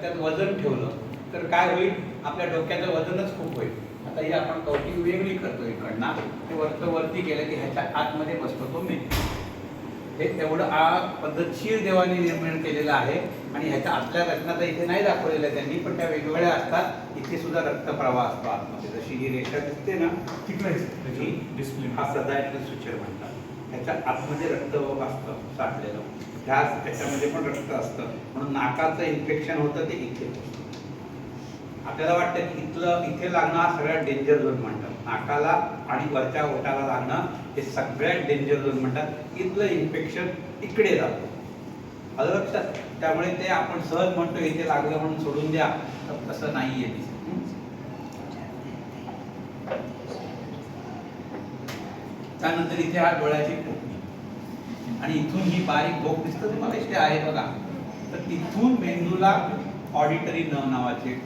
त्यात वजन ठेवलं तर काय होईल? आपल्या डोक्याचं वजनच खूप होईल. आता ही आपण कवटी वेगळी करतो इकडनं. ते वरचं वरती केलं की ह्याच्या आतमध्ये बसतो तो मेंदू हे तेवढं आ पद्धतशीर देवाने निर्माण केलेलं आहे आणि ह्याच्या आतल्या रचना तर इथे नाही दाखवलेल्या त्यांनी पण त्या वेगवेगळ्या असतात. इथे सुद्धा रक्तप्रवाह असतो आतमध्ये. जशी ही रेषा दिसते ना ही डिस्प्ले हा सदायटल सुचर म्हणतात. त्याच्या आतमध्ये रक्त असतं साठलेलं त्या त्याच्यामध्ये पण रक्त असतं. म्हणून नाकाचं इन्फेक्शन होतं ते इथे. आपल्याला वाटतं की इथलं इथे लागणं हा सगळ्यात डेंजर झोन म्हणतात. नाकाला आणि वरच्या ओठाला लागणं हे सगळ्यात डेंजर झोन म्हणतात. इथलं इन्फेक्शन इकडे जातं. आलं लक्षात? त्यामुळे ते आपण सहज म्हणतो इथे लागलं म्हणून सोडून द्या. तर तसं नाही आहे त्यानंतर इथे हा डोळ्याची टोपणी आणि इथून ही बारीक भोक दिसतं तुम्हाला इथे आहे बघा. तर तिथून मेंदूला ऑडिटरी नव नावाचे